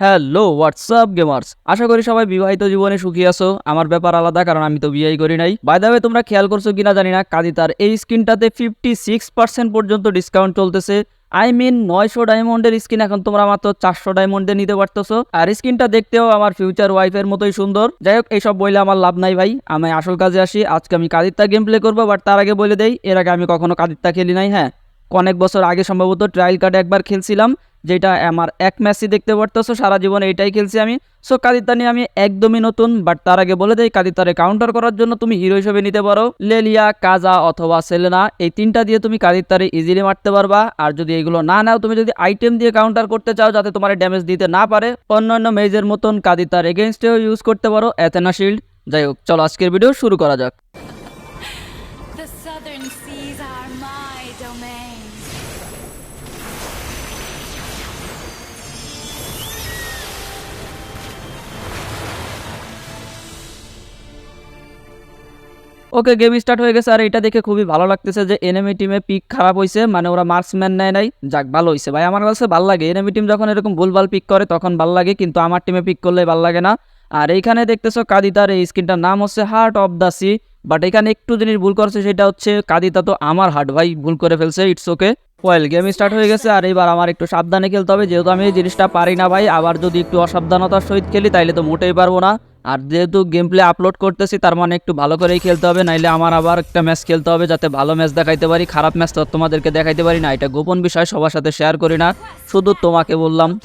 Hello WhatsApp gamers আশা করি সবাই বিবাহিত জীবনে সুখী আছো। আমার ব্যাপার আলাদা, কারণ আমি তো বিয়েই করি নাই। বাই দ্য তোমরা খেয়াল করছ কিনা জানি না কাদিতার এই স্কিনটাতে ফিফটি সিক্স পার্সেন্ট পর্যন্ত ডিসকাউন্ট চলতেছে। আই মিন নয়শো ডায়মন্ডের স্কিন এখন তোমরা মাত্র চারশো ডায়মন্ডে নিতে পারতেছো। আর স্কিনটা দেখতেও আমার ফিউচার ওয়াইফের মতোই সুন্দর। যাই হোক, এইসব বইলে আমার লাভ নাই ভাই। আমি আসল কাজে আসি। আজকে আমি কাদিত্তা গেম প্লে করব বাট তার আগে বলে দেই, এর আগে আমি কখনো কাদিত্তা খেলি নাই হ্যাঁ। অনেক বছর আগে সম্ভবত ট্রায়াল কার্ডে একবার খেলছিলাম, যেটা আমার এক ম্যাচই দেখতে পারতেছো, সারা জীবন এইটাই খেলছি আমি। সো কাদিতা নিয়ে আমি একদমই নতুন বাট তার আগে বলে দেই কাদিতারে কাউন্টার করার জন্য তুমি হিরো হিসেবে নিতে পারো। লেলিয়া, কাজা অথবা সেলেনা, এই তিনটা দিয়ে তুমি কাদিতারে ইজিলি মারতে পারবা। আর যদি এগুলো না নাও, তুমি যদি আইটেম দিয়ে কাউন্টার করতে চাও, যাতে তোমার ড্যামেজ দিতে না পারে, অন্যান্য মেজের মতন কাদিতার এগেনস্টেও ইউজ করতে পারো অ্যাথেনা শিল্ড যাই হোক, চলো আজকের ভিডিও শুরু করা যাক। ওকে গেম স্টার্ট হয়ে গেছে। আর এটা দেখে খুবই ভালো লাগতেছে যে এনিমি টিমে পিক খারাপ হয়েছে মানে ওরা মার্কসম্যান নেয় নাই। যাক, ভালো হয়েছে ভাই, আমার কাছে ভালো লাগে। এনিমি টিম যখন এরকম ভুলভাল পিক করে, তখন ভালো লাগে, কিন্তু আমার টিমে পিক করলে ভালো লাগে না। আর এইখানে দেখতেছো কাদিতার এই স্কিনটার নাম হচ্ছে heart of the sea but এখানে একটু জিনিস ভুল করছে, সেটা হচ্ছে কাদিতা তো আমার হার্ট ভাই, ভুল করে ফেলছে it's okay well game start হয়ে গেছে, আর এবার আমার একটু সাবধানে খেলতে হবে। যেহেতু আমি এই জিনিসটা পারি না, ভাই, আবার যদি একটু অসাবধানতার সহিত খেলি, তাইলে তো মোটেই পারব না। আর যেহেতু গেম প্লে আপলোড করতেছি, তার মানে একটু ভালো করেই খেলতে হবে, নাইলে আমার আবার একটা ম্যাচ খেলতে হবে যাতে ভালো ম্যাচ দেখাইতে পারি, খারাপ ম্যাচ তো তোমাদেরকে দেখাইতে পারি না। এটা গোপন বিষয়, সবার সাথে শেয়ার করি না। শুধু তোমাকে বললাম,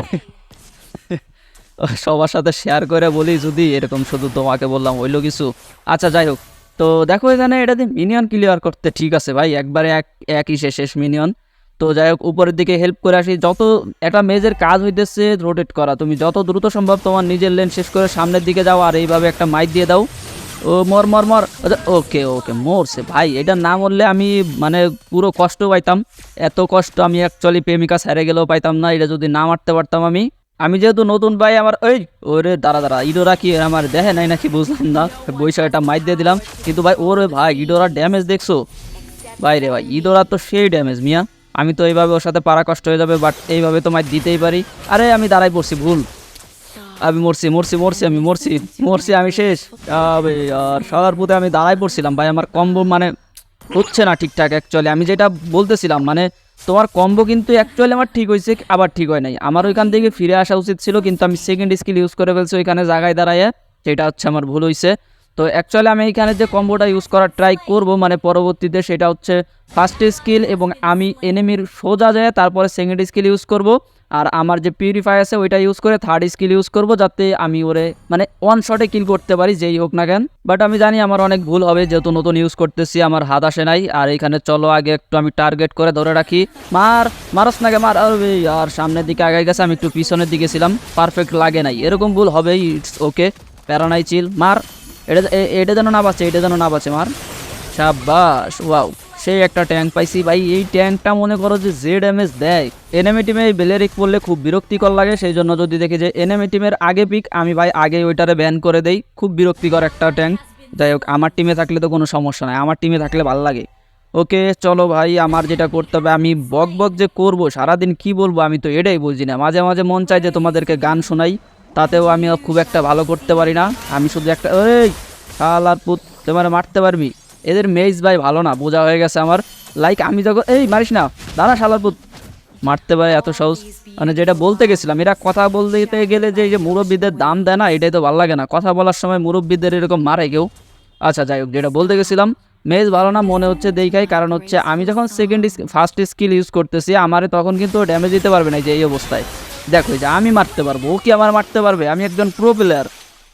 সবার সাথে শেয়ার করে বলি যদি এরকম শুধু তোমাকে বললাম, হইল কিছু। আচ্ছা যাই হোক। তো দেখো এখানে এটা দিয়ে মিনিয়ন ক্লিয়ার করতে ঠিক আছে ভাই, একবারে এক, একই শেষ মিনিয়ন তো যাই হোক, উপরের দিকে হেল্প করে আসি। যত একটা মেজের কাজ হইতেছে রোটেট করা। তুমি যত দ্রুত সম্ভব তোমার নিজের লেন শেষ করে সামনের দিকে যাও আর এইভাবে একটা মাইক দিয়ে দাও। ও, মর মর মর। ওকে ওকে, মরছে। ভাই, এটা না মরলে আমি মানে পুরো কষ্ট পাইতাম। এত কষ্ট আমি অ্যাকচুয়ালি প্রেমিকা সেরে গেলেও পাইতাম না। এটা যদি না মারতে পারতাম আমি। আমি যেহেতু নতুন ভাই, আমার ওই ওরে, দাঁড়া দাঁড়া, ইডোরা কি আমার দেখে নাই নাকি বুঝলাম না। বৈশাখ একটা মাইক দিয়ে দিলাম। কিন্তু ভাই, ওরে ভাই, ইডোরা ড্যামেজ দেখছ? ভাই রে ভাই, ইডোরা তো সেই ড্যামেজ মিয়া। আমি তো এইভাবে ওর সাথে পারা কষ্ট হয়ে যাবে বাট এইভাবে তো দিতেই পারি। আরে, আমি দাঁড়াই পড়ছি, ভুল। আমি মরছি মরছি মরছি, আমি মরছি মরছি, আমি শেষ। আর সবার পুঁতে আমি দাঁড়াই পড়ছিলাম, ভাই, আমার কম্বো মানে হচ্ছে না ঠিকঠাক অ্যাকচুয়ালি আমি যেটা বলতেছিলাম মানে তোমার কম্বো কিন্তু অ্যাকচুয়ালি আমার ঠিক হয়েছে আবার ঠিক হয় নাই। আমার ওইখান থেকে ফিরে আসা উচিত ছিল, কিন্তু আমি সেকেন্ড স্কিল ইউজ করে ফেলছি, ওইখানে জায়গায় দাঁড়ায় সেটা হচ্ছে আমার ভুল হয়েছে তো অ্যাকচুয়ালি আমি এখানে যে কম্বোটা ইউজ করার ট্রাই করব মানে পরবর্তীতে সেটা হচ্ছে ফার্স্ট স্কিল এবং আমি এনিমির সোজা যায় তারপরে সেকেন্ড স্কিল ইউজ করব। আর আমার যে পিউরিফাই আছে, ওইটা ইউজ করে থার্ড স্কিল ইউজ করব, যাতে আমি ওরে মানে ওয়ান শটে কিল করতে পারি, যেই হোক না কেন। বাট আমি জানি আমার অনেক ভুল হবে, যেহেতু নতুন ইউজ করতেছি, আমার হাত আসে নাই। আর এখানে চলো, আগে একটু আমি টার্গেট করে ধরে রাখি। মার, মারস নাগে মার। আরে আর সামনের দিকে আগে গেছে, আমি একটু পিছনের দিকে ছিলাম। পারফেক্ট লাগে নাই। এরকম ভুল হবেই ইটস ওকে প্যারানাই চিল মার। এটা এটা যেন না বাঁচে এটা যেন না বাঁচে মার। সাবাস ওয়াও। সেই একটা ট্যাঙ্ক পাইছি ভাই। এই ট্যাঙ্কটা মনে করো যে যে ড্যামেজ দেয়। এনএমএ টিমে এই বেলেরিক পড়লে খুব বিরক্তিকর লাগে, সেই জন্য যদি দেখি যে এনএমি টিমের আগে পিক আমি ভাই আগে ওইটারে ব্যান করে দেই। খুব বিরক্তিকর একটা ট্যাঙ্ক। যাই হোক, আমার টিমে থাকলে তো কোনো সমস্যা নাই। আমার টিমে থাকলে ভালো লাগে। ওকে, চলো ভাই, আমার যেটা করতে হবে, আমি বক বক যে করব, সারাদিন কি বলব আমি তো এটাই বুঝি না। মাঝে মাঝে মন চাই যে তোমাদেরকে গান শোনাই। তাতেও আমি খুব একটা ভালো করতে পারি না। আমি শুধু একটা এই শালার পুত, তোমার মারতে পারবি? এদের মেজ ভাই ভালো না, বোঝা হয়ে গেছে আমার। লাইক আমি যখন, এই, মারিস না, দাঁড়া শালার পুত। মারতে পারে এত সহজ। মানে যেটা বলতে গেছিলাম, এরা কথা বলতে গেলে যে এই যে মুরব্বীদের দাম দেয় না, এটাই তো ভালো লাগে না। কথা বলার সময় মুরব্বীদের এরকম মারে কেউ। আচ্ছা যাই হোক, যেটা বলতে গেছিলাম, মেজ ভালো না মনে হচ্ছে দেখাই কারণ হচ্ছে আমি যখন সেকেন্ড ফার্স্ট স্কিল ইউজ করতেছি, আমারে তখন কিন্তু ড্যামেজ দিতে পারবে না যে, এই অবস্থায়। দেখো যে আমি মারতে পারব, ও কি আমার মারতে পারবে? আমি একজন প্রো প্লেয়ার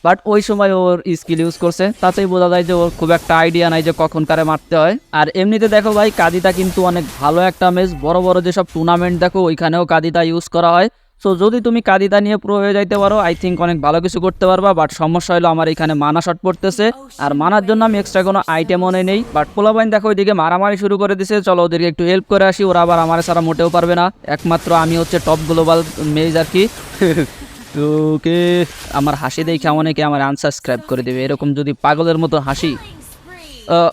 বাট ওই সময় ওর স্কিল ইউজ করছে, তাতেই বোঝা যায় যে ওর খুব একটা আইডিয়া নাই যে কখন কারে মারতে হয়। আর এমনিতে দেখো ভাই কাদিতা কিন্তু অনেক ভালো একটা ম্যাচ বড় বড় যেসব টুর্নামেন্ট দেখো, ওইখানেও কাদিতা ইউজ করা হয়। সো যদি তুমি কাদিদা নিয়ে প্রো হয়ে যাইতে পারো আই থিঙ্ক অনেক ভালো কিছু করতে পারবা বাট সমস্যা হলো আমার এখানে মানা শট পড়তেছে। আর মানার জন্য আমি এক্সট্রা কোনো আইটেম মনে নেই বাট পোলাবাইন দেখো, ওইদিকে মারামারি শুরু করে দিছে। চলো ওদেরকে একটু হেল্প করে আসি, ওরা আবার আমার ছাড়া মোটেও পারবে না। একমাত্র আমি হচ্ছে টপ গ্লোবাল মেজ আর কি। ওকে আমার হাসি দেখে অনেকে আমার আনসাবস্ক্রাইব করে দেবে। এরকম যদি পাগলের মতো হাসি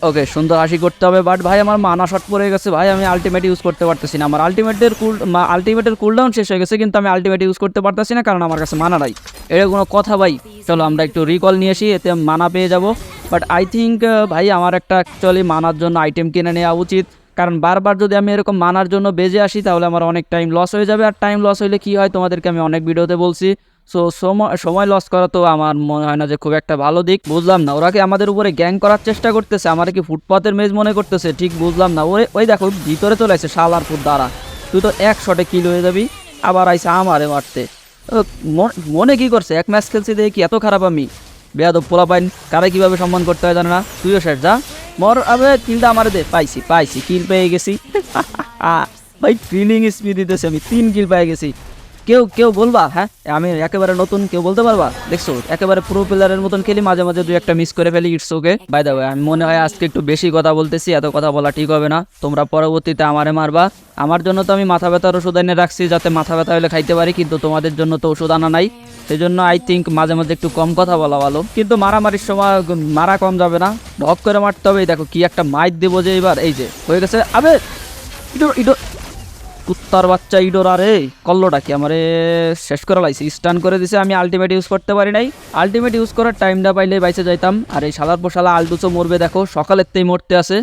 ওকে সুন্দর হাসি করতে হবে বাট ভাই আমার মানা শট পড়ে গেছে, ভাই আমি আলটিমেট ইউজ করতে পারতেছি না। আমার আলটিমেটের কুল আলটিমেটের কুলডাউন শেষ হয়ে গেছে, কিন্তু আমি আলটিমেট ইউজ করতে পারতেছি না, কারণ আমার কাছে মানা নাই। এটা কোনো কথা ভাই, চলো আমরা একটু রিকল নিয়ে আসি, এতে মানা পেয়ে যাব। বাট আই থিঙ্ক ভাই আমার একটা অ্যাকচুয়ালি মানার জন্য আইটেম কিনে নেওয়া উচিত, কারণ বারবার যদি আমি এরকম মানার জন্য বেজে আসি, তাহলে আমার অনেক টাইম লস হয়ে যাবে। আর টাইম লস হলে কি হয়, তোমাদেরকে আমি অনেক ভিডিওতে বলছি। সো সময় সময় লস করা তো আমার মনে হয় না যে খুব একটা ভালো দিক। বুঝলাম না, ওরা কি আমাদের উপরে গ্যাং করার চেষ্টা করতেছে? আমার কি ফুটপাতের মেজ মনে করতেছে? ঠিক বুঝলাম না। ওরে, ওই দেখো, ভিতরে চলে আসে শালার ফুট দ্বারা তুই তো এক শটে কিল হয়ে যাবি, আবার আইসা আমারে মারতে। মন- কি করছে? এক ম্যাচ খেলছি দেখে এত খারাপ আমি। বেয়াদব পোলা পাইন কারে কীভাবে সম্মান করতে হয় জানে না? তুইও শেষ, যা। মর, আবে, কিলটা আমারে দে। পাইছি পাইছি কিল পেয়ে গেছি। ভাই ট্রেনিং স্পিড দিতেছি আমি। তিন কিল পেয়ে গেছি। কেউ কেউ বলবা হ্যাঁ? আমি একেবারে নতুন, কেউ বলতে পারবা? দেখছ, একেবারে প্রো প্লেয়ারের মতন খেলি, মাঝে মাঝে দুই একটা মিস করে ফেলি ইটস ওকে বাই দা আমি মনে হয় আজকে একটু বেশি কথা বলতেছি, এত কথা বলা ঠিক হবে না। তোমরা পরবর্তীতে আমারে মারবা। আমার জন্য তো আমি মাথা ব্যথার ওষুধ এনে রাখছি, যাতে মাথা ব্যথা হলে খাইতে পারি, কিন্তু তোমাদের জন্য তো ওষুধ আনা নাই। সেই জন্য আই থিঙ্ক মাঝে মাঝে একটু কম কথা বলা ভালো। কিন্তু মারামারির সময় মারা কম যাবে না। ঢক করে মারতে হবে দেখো কি একটা মাইট দেবো যে এবার, এই যে, হয়ে গেছে। আবে ইডো কুত্তার বাচ্চা ইডোর আরে কল্লোটা কি আমারে শেষ করে লাইছে? স্টান করে দিছে, আমি আলটিমেট ইউজ করতে পারি নাই। আলটিমেট ইউজ করার টাইমটা পাইলে বাইসে যাইতাম। আর এই শালার পোশালা আলটুচো মরবে দেখো সকালের তেই মরতে আছে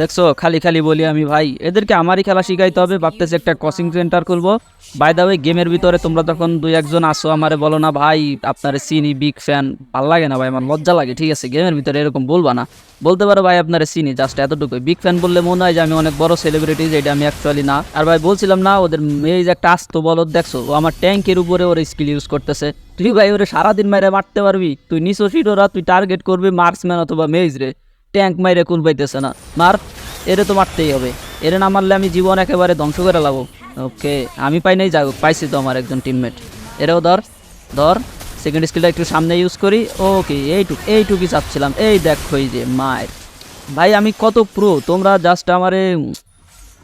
দেখছ, খালি খালি বলি আমি, ভাই, এদেরকে আমারই খেলা শিখাইতে হবে, ভাবতেছি একটা কোচিং সেন্টার খুলবো। বাই দা ওই গেমের ভিতরে তোমরা তখন দুই একজন আসো, আমারে বলো না, ভাই, আপনার চিনি বিগ ফ্যান ভালো লাগে না, ভাই, আমার লজ্জা লাগে, ঠিক আছে গেমের ভিতরে এরকম বলবা না। বলতে পারো, ভাই, আপনার চিনি জাস্ট এতটুকু বিগ ফ্যান বললে মনে হয় যে আমি অনেক বড় সেলিব্রিটি যেটা আমি অ্যাকচুয়ালি না। আর ভাই, বলছিলাম না, ওদের মেয়ে যে একটা আস্ত বলদ, দেখছ, ও আমার ট্যাঙ্কের উপরে ওর স্কিল ইউজ করতেছে। তুই ভাই, ওরে সারাদিন মাইরে মারতে পারবি? তুই নিচো সিটোরা তুই টার্গেট করবি মার্কসম্যান অথবা মেজ রে। ট্যাঙ্ক মাইরে কোন পাইতেছে না। মার, এরে তো মারতেই হবে। এরে না মারলে আমি জীবন একেবারে ধ্বংস করে লাবো। ওকে, আমি পাই নাই যাগো পাইছি তো আমার একজন টিমমেট এরেও ধর ধর সেকেন্ড স্কিলটা একটু সামনে ইউজ করি। ওকে, এইটুক, এইটুকুই চাচ্ছিলাম। এই দেখো যে মায়ের। ভাই, আমি কত প্রো তোমরা জাস্ট আমারে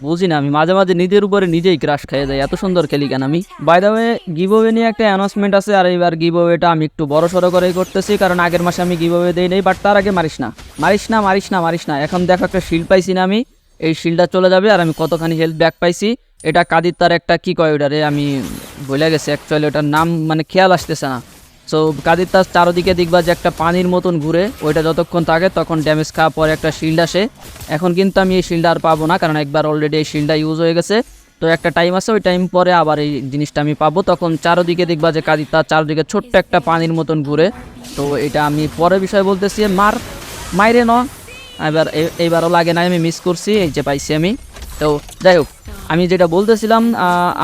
বুঝি না, আমি মাঝে মাঝে নিজের উপরে নিজেই ক্রাশ খেয়ে যাই, এত সুন্দর খেলি কেন? আমি বাই দ্য ওয়ে গিভওয়ে নিয়ে একটা অ্যানাউন্সমেন্ট আছে, আর এইবার গিভওয়েটা আমি একটু বড় সড়ো করেই করতেছি, কারণ আগের মাসে আমি গিভওয়ে দেই নেই বাট তার আগে মারিস না মারিস না মারিস না মারিস না, এখন দেখো একটা শিল্ড পাইছি না আমি, এই শিল্ডটা চলে যাবে, আর আমি কতখানি হেলথ ব্যাক পাইছি, এটা কাদির তার একটা কি কয় ওটারে, আমি ভুলে গেছি অ্যাকচুয়ালি ওটার নাম মানে খেয়াল আসতেছে না। সো কাদির তার চারোদিকে দেখবা যে একটা পানির মতন ঘুরে, ওইটা যতক্ষণ থাকে তখন ড্যামেজ খাওয়ার পরে একটা শিল্ড আসে। এখন কিন্তু আমি এই শিল্ড আর পাবো না, কারণ একবার অলরেডি এই শিল্ডটা ইউজ হয়ে গেছে। তো একটা টাইম আছে, ওই টাইম পরে আবার এই জিনিসটা আমি পাবো। তখন চারোদিকে দেখবা যে কাদির তার চারোদিকে ছোট্ট একটা পানির মতন ঘুরে। তো এটা আমি পরে বিষয় বলতেছি, মার, মাইরে ন। এবার এইবারও লাগে না আমি মিস করছি, এই যে পাইছি আমি। তো যাই হোক, আমি যেটা বলতেছিলাম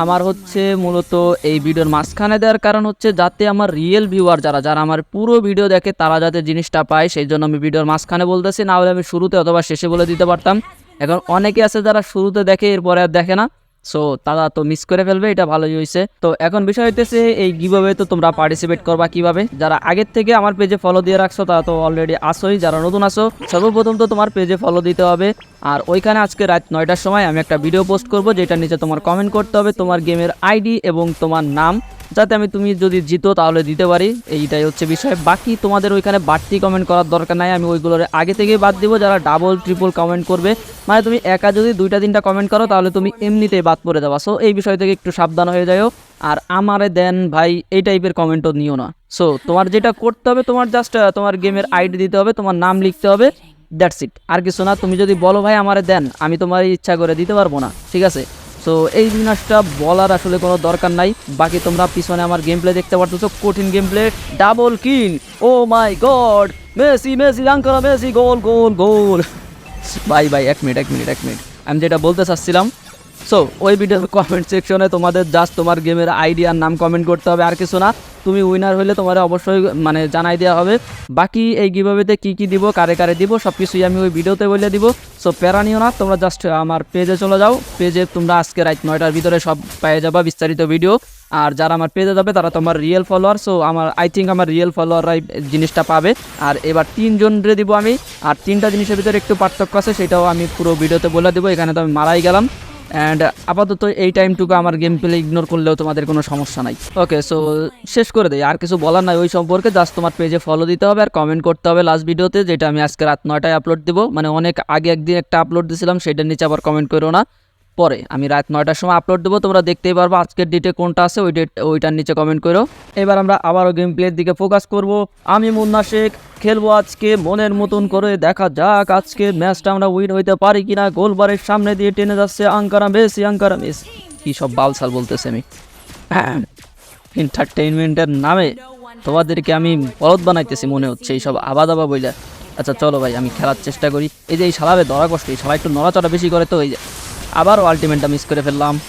আমার হচ্ছে মূলত এই ভিডিওর মাঝখানে দেওয়ার কারণ হচ্ছে যাতে আমার রিয়েল ভিউয়ার যারা যারা আমার পুরো ভিডিও দেখে তারা যাতে জিনিসটা পায়, সেই জন্য আমি ভিডিওর মাঝখানে বলতেছি, না হলে আমি শুরুতে অথবা শেষে বলে দিতে পারতাম। এখন অনেকে আছে যারা শুরুতে দেখে, এরপরে আর দেখে না। সো তারা তো মিস করে ফেলবে, এটা ভালোই হয়েছে তো এখন বিষয় হইতেছে, এই গিভাবে তো তোমরা পার্টিসিপেট করবা কীভাবে? যারা আগের থেকে আমার পেজে ফলো দিয়ে রাখছো, তারা তো অলরেডি আসোই যারা নতুন আসো সর্বপ্রথম তো তোমার পেজে ফলো দিতে হবে। আর ওইখানে আজকে রাত নয়টার সময় আমি একটা ভিডিও পোস্ট করব যেটা নিচে তোমার কমেন্ট করতে হবে, তোমার গেমের আইডি এবং তোমার নাম। যাতে আমি তুমি যদি জিতো তাহলে দিতে পারি। এইটাই হচ্ছে বিষয়। বাকি তোমাদের ওইখানে বাড়তি কমেন্ট করার দরকার নাই। আমি ওইগুলোর আগে থেকেই বাদ দিব। যারা ডাবল ট্রিপল কমেন্ট করবে মানে তুমি একা যদি দুইটা, তিনটা কমেন্ট করো, তাহলে তুমি এমনিতেই বাদ পড়ে যাবা। সো এই বিষয় থেকে একটু সাবধান হয়ে যাও আর আমারে দেন ভাই, এই টাইপের কমেন্টও নিও না। সো তোমার যেটা করতে হবে, তোমার জাস্ট তোমার গেমের আইডি দিতে হবে, তোমার নাম লিখতে হবে দ্যাটস ইট আর কিছু না, তুমি যদি বলো, ভাই, আমারে দেন, আমি তোমার ইচ্ছা করে দিতে পারব না। ঠিক আছে? সো এই জিনিসটা বলার আসলে কোনো দরকার নাই। বাকি তোমরা পিছনে আমার গেম প্লে দেখতে পারতেছো, কঠিন game play double kill oh my god Messi Messi Ankara Messi goal goal goal ভাই ভাই, এক মিনিট এক মিনিট এক মিনিট আমি যেটা বলতে চাচ্ছিলাম সো ওই ভিডিওর কমেন্ট সেকশনে তোমাদের জাস্ট তোমার গেমের আইডি আর নাম কমেন্ট করতে হবে, আর কিছু না। তুমি উইনার হলে তোমার অবশ্যই মানে জানাই দেওয়া হবে। বাকি এই গিভাবেতে কী কী দিব, কারে কারে দিব সব কিছুই আমি ওই ভিডিওতে বলে দিব। সো প্যারা নিও না, তোমরা জাস্ট আমার পেজে চলে যাও। পেজে তোমরা আজকে রাত নয়টার ভিতরে সব পেয়ে যাবা বিস্তারিত ভিডিও আর যারা আমার পেজে যাবে, তারা তোমার রিয়েল ফলোয়ার সো আমার আই থিঙ্ক আমার রিয়েল ফলোয়াররাই জিনিসটা পাবে। আর এবার তিনজন রে দিব আমি। আর তিনটা জিনিসের ভিতরে একটু পার্থক্য আছে, সেটাও আমি পুরো ভিডিওতে বলে দেবো। এখানে তো আমি মারাই গেলাম। অ্যান্ড আপাতত এই টাইমটুকু আমার গেম প্লে ইগনোর করলেও তোমাদের কোনো সমস্যা নাই। ওকে সো শেষ করে দেই। আর কিছু বলার নাই ওই সম্পর্কে জাস্ট তোমার পেজে ফলো দিতে হবে আর কমেন্ট করতে হবে লাস্ট ভিডিওতে যেটা আমি আজকে রাত নয়টায় আপলোড দেবো। মানে অনেক আগে একদিন একটা আপলোড দিয়েছিলাম সেটার নিচে আবার কমেন্ট করো না। পরে। আমি রাত নয়টার সময় আপলোড দেবো, তোমরা দেখতেই পারব আজকের ডেটে কোনটা আছে, ওই ডেট ওইটার নিচে কমেন্ট করো। এবার আমরা আবারও গেম প্লের দিকে ফোকাস করব। আমি মুন্না শেখ, খেলব আজকে, মনের মতন করে দেখা যাক আজকে ম্যাচটা আমরা উইন হইতে পারি কিনা। গোলবারের সামনে দিয়ে টেনে যাচ্ছে আঙ্কারা মেসি আঙ্কারা মেসি। কী সব বালসাল বলতেছে আমি। এন্টারটেইনমেন্টের নামে তোমাদেরকে আমি বলদ বানাইতেছি, মনে হচ্ছে এইসব আবা বইলা। আচ্ছা চলো ভাই, আমি খেলার চেষ্টা করি। এই যে এই শালারে ধরা কষ্ট, এই শালা একটু নড়াচড়া বেশি করে তো যে। আবারও আলটিমেটটা মিস করে ফেললাম।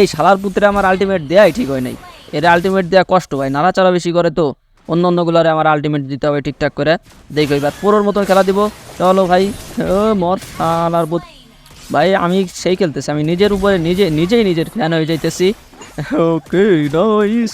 এই শালার পুত্রে আমার আলটিমেট দেয়াই ঠিক হয় নাই। এর আলটিমেট দেওয়া কষ্ট ভাই নাড়াচাড়া বেশি করে তো। অন্য অন্যগুলোরে আমার আলটিমেট দিতে হবে ঠিকঠাক করে। দেখো এবার পুরোর মতন খেলা দিব। চলো ভাই, ও মর শালার পুত ভাই, আমি সেই খেলতেছি, আমি নিজের উপরে নিজে নিজেই নিজের ফ্যান হয়ে যাইতেছি। ওকে নাইস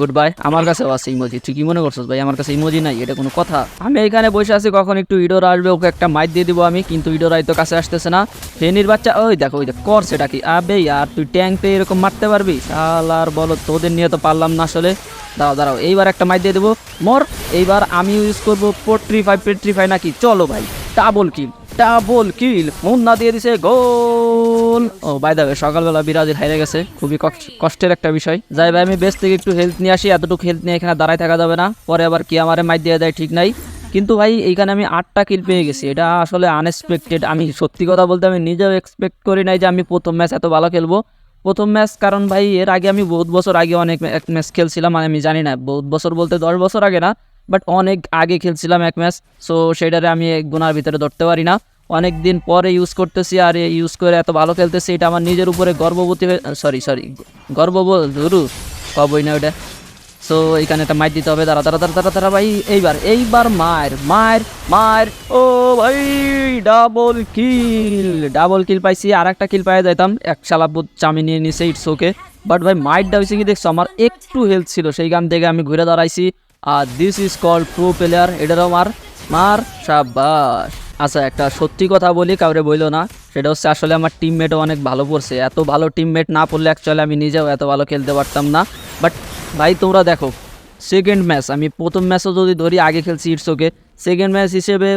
গুড বাই আমার কাছেও আছে ইমোজি তুই কি মনে করছিস ভাই? আমার কাছে ইমোজি নাই, এটা কোনো কথা। আমি এখানে বসে আছি, কখন একটু ইডোর আসবে, ওকে একটা মাইট দিয়ে দিব আমি, কিন্তু ইডোর তো কাছে আসতেছে না। ফেনির বাচ্চা, ওই দেখো, ওই দেখ, কর সেটা কি? আবে আর তুই ট্যাঙ্ক পেয়ে এরকম মারতে পারবি? শালার বলো তোদের নিয়ে তো পারলাম না আসলে। দাঁড়াও দাঁড়াও, এইবার একটা মাইট দিয়ে দেবো। মর, এইবার আমি ইউজ করব পোট্রি ফাইভ পেট্রি ফাইভ নাকি? চলো ভাই double kill double kill. Munna দিয়ে দিছে গোল। ও বাই দাবে সকালবেলা বিরাজিল হাইরে গেছে। খুবই কষ্ট- কষ্টের একটা বিষয়। যাই ভাই, আমি বেশ থেকে একটু হেলথ নিয়ে আসি। এতটুকু হেলথ নিয়ে এখানে দাঁড়ায় থাকা যাবে না। পরে আবার কি আমারে মাইট দিয়ে দেয় ঠিক নাই। কিন্তু ভাই, এইখানে আমি আটটা কিল পেয়ে গেছি। এটা আসলে আনএক্সপেক্টেড আমি সত্যি কথা বলতে আমি নিজেও এক্সপেক্ট করি নাই যে আমি প্রথম ম্যাচ এত ভালো খেলব। প্রথম ম্যাচ কারণ ভাই, এর আগে আমি বহুত বছর আগে অনেক ম্যাচ খেলছিলাম। মানে আমি জানি না, বহুত বছর বলতে দশ বছর আগে না। বাট অনেক আগে খেলছিলাম এক ম্যাচ সো সেটারে আমি গুণার ভিতরে ধরতে পারি না। অনেক দিন পরে ইউজ করতেছি আর ইউজ করে এত ভালো খেলতেছি, এটা আমার নিজের উপরে গর্ববতী সরি সরি গর্ববোধ, ধরু, কবই না ওটা সো এখানে একটা মাইর দিতে হবে, দাঁড়া দাঁড়া দাঁড়া দাঁড়া দাঁড়া ভাই, এইবার এইবার মায়ের মায়ের মায়ের, ও ভাই ডাবল কিল ডাবল কিল পাইছি আর একটা কিল পাই যাইতাম, এক শালাবুত চামি নিয়ে নিছে ইটস ওকে বাট ভাই মাইটটা হয়েছে কি, দেখছ, আমার একটু হেলথ ছিল সেই গান থেকে আমি ঘুরে দাঁড়াইছি আর this is call pro player এটারও মার মার সাবাস আচ্ছা একটা সত্যি কথা বলি, কাউরে বইল না। সেটা হচ্ছে আসলে আমার টিমমেটও অনেক ভালো পড়ছে। এত ভালো টিমমেট না পড়লে অ্যাকচুয়ালি আমি নিজেও এত ভালো খেলতে পারতাম না। বাট ভাই, তোমরা দেখো সেকেন্ড ম্যাচ আমি প্রথম ম্যাচও যদি ধরি, আগে খেলছি ইটস ওকে সেকেন্ড ম্যাচ হিসেবে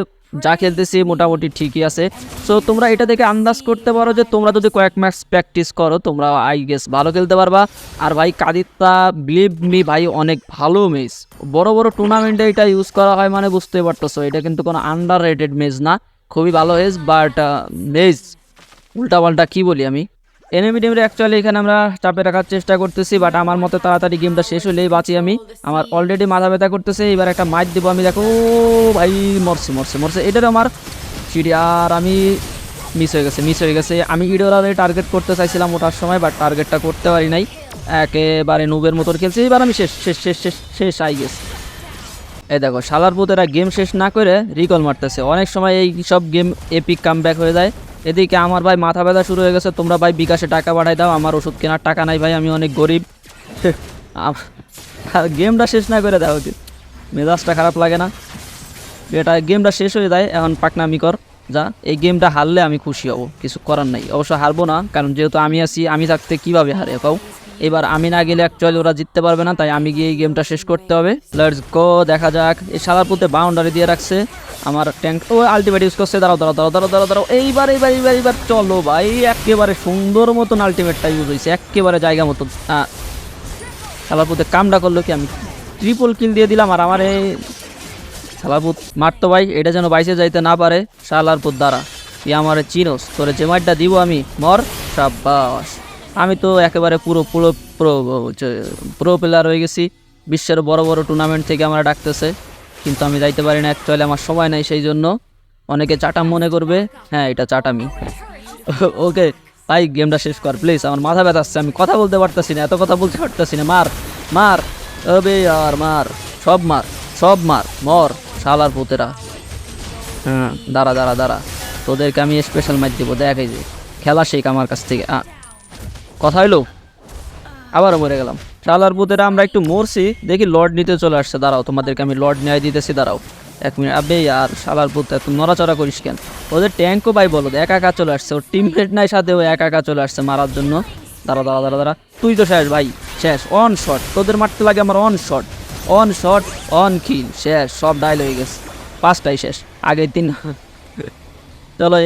যা খেলতেছি মোটামুটি ঠিকই আছে। সো তোমরা এটা দেখে আন্দাজ করতে পারো যে তোমরা যদি কয়েক ম্যাচ প্র্যাকটিস করো, তোমরা আই গেস ভালো খেলতে পারবা। আর ভাই কাদিত্তা বিলিভ মি ভাই, অনেক ভালো মেজ বড় বড় টুর্নামেন্টে এটা ইউজ করা হয় মানে বুঝতে পারতেছো, এটা কিন্তু কোনো আন্ডার রেটেড মেজ না। খুবই ভালো মেজ বাট মেজ উল্টা পাল্টা কী বলি আমি? এনিমি টিমরে অ্যাকচুয়ালি এখানে আমরা চাপে রাখার চেষ্টা করতেছি বাট আমার মতে তাড়াতাড়ি গেমটা শেষ হলেই বাঁচি আমি। আমার অলরেডি মাথা ব্যথা করতেছে, এবার একটা মাইট দেবো আমি, দেখো ভাই, মরছে মরছে মরছে। এটারও আমার সিঁড়ি আর আমি মিস হয়ে গেছে মিস হয়ে গেছে। আমি ইডোরারে টার্গেট করতে চাইছিলাম ওঠার সময় বাট টার্গেটটা করতে পারি নাই। একেবারে নুবের মতন খেলছি, এবার আমি শেষ শেষ শেষ শেষ শেষ আই গেছি এই দেখো, শালার পুতেরা গেম শেষ না করে রিকল মারতেছে। অনেক সময় এই সব গেম এপিক কাম হয়ে যায়। এদিকে আমার ভাই মাথা ব্যথা শুরু হয়ে গেছে। তোমরা ভাই বিকাশে টাকা পাঠাই দাও, আমার ওষুধ কেনার টাকা নাই ভাই, আমি অনেক গরিব। গেমটা শেষ না করে দেওয়া উচিত মেজাজটা খারাপ লাগে না। এটা গেমটা শেষ হয়ে যায়, এখন পাকনামি কর, যা। এই গেমটা হারলে আমি খুশি হব, কিছু করার নাই। অবশ্য হারবো না, কারণ যেহেতু আমি আছি, আমি থাকতে কীভাবে হারে কাউ এবার আমি না গেলে অ্যাকচুয়ালি ওরা জিততে পারবে না, তাই আমি গিয়ে এই গেমটা শেষ করতে হবে। লেটস গো দেখা যাক। এই সাদার পুঁতে বাউন্ডারি দিয়ে রাখছে আমার ট্যাঙ্ক ও আলটিমেট ইউজ করছে। দাঁড়াও দাঁড়াও দাঁড়াও দাঁড়াও দাঁড়াও এইবার এইবার এইবার এইবার চলো ভাই, একেবারে সুন্দর মতন আলটিমেটটা ইউজ হয়েছে একেবারে জায়গা মতন। শালার পুঁতে কামটা করল কি? আমি ট্রিপল কিল দিয়ে দিলাম আর আমার এই শালারপুত মারতো ভাই, এটা যেন বাইসে যাইতে না পারে। শালারপুত দ্বারা তুই আমার চিনোস, তোরে যে মারটা দিব আমি, মর, সাব্বাস। আমি তো একেবারে পুরো পুরো, প্রো প্রো প্লেয়ার হয়ে গেছি। বিশ্বের বড় বড় টুর্নামেন্ট থেকে আমরা ডাকতেছে, কিন্তু আমি যাইতে পারি না অ্যাকচুয়ালি আমার সময় নাই সেই জন্য। অনেকে চাটাম মনে করবে হ্যাঁ এটা চাটামি। ওকে, ভাই গেমটা শেষ কর প্লিজ আমার মাথা ব্যথা আসছে, আমি কথা বলতে পারতেছি না, এত কথা বলতে পারতেছি না। মার মার অবে আর মার, সব মার সব মার, মর, শালার পুতেরা। হ্যাঁ দাঁড়া দাঁড়া দাঁড়া, তোদেরকে আমি স্পেশাল ম্যাচ দেবো, দেখ এই যে, খেলা শেখ আমার কাছ থেকে। কথা হইল? আবারও মরে গেলাম। শালার পুতেরা আমরা একটু মরছি, দেখি লর্ড নিতে চলে আসছে। দাঁড়াও, তোমাদেরকে আমি লর্ড নিয়ে দিতেছি, দাঁড়াও। এক মিনিট, আবে আর শালার পুত এত নড়াচড়া করিস কেন? ওদের ট্যাঙ্কও ভাই বলো, একা একা চলে আসছে। ওর টিমমেট নাই সাথে, ও একা একা চলে আসছে মারার জন্য। দাঁড়া দাঁড়া দাঁড়া দাঁড়া। তুই তো শেষ, ভাই, শেষ অন শট তোদের মারতে লাগে আমার one shot one shot one kill শেষ, সব ডাইল হয়ে গেছে। পাঁচটাই শেষ আগের তিন চলো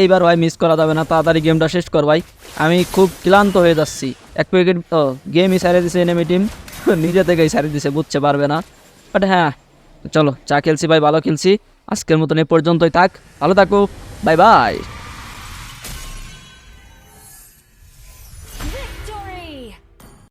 এইবার ভাই মিস করা যাবে না, তাড়াতাড়ি গেমটা শেষ কর ভাই। আমি খুব ক্লান্ত হয়ে যাচ্ছি। এক প্যাকেট ও গেমই সারিয়ে দিছে এনেমি টিম নিজে থেকেই সারিয়ে দিছে, বুঝতে পারবে না। বাট হ্যাঁ চলো, চা খেলছি ভাই, ভালো খেলছি। আজকের মতন এ পর্যন্তই থাক। ভালো থাকো বাই বাই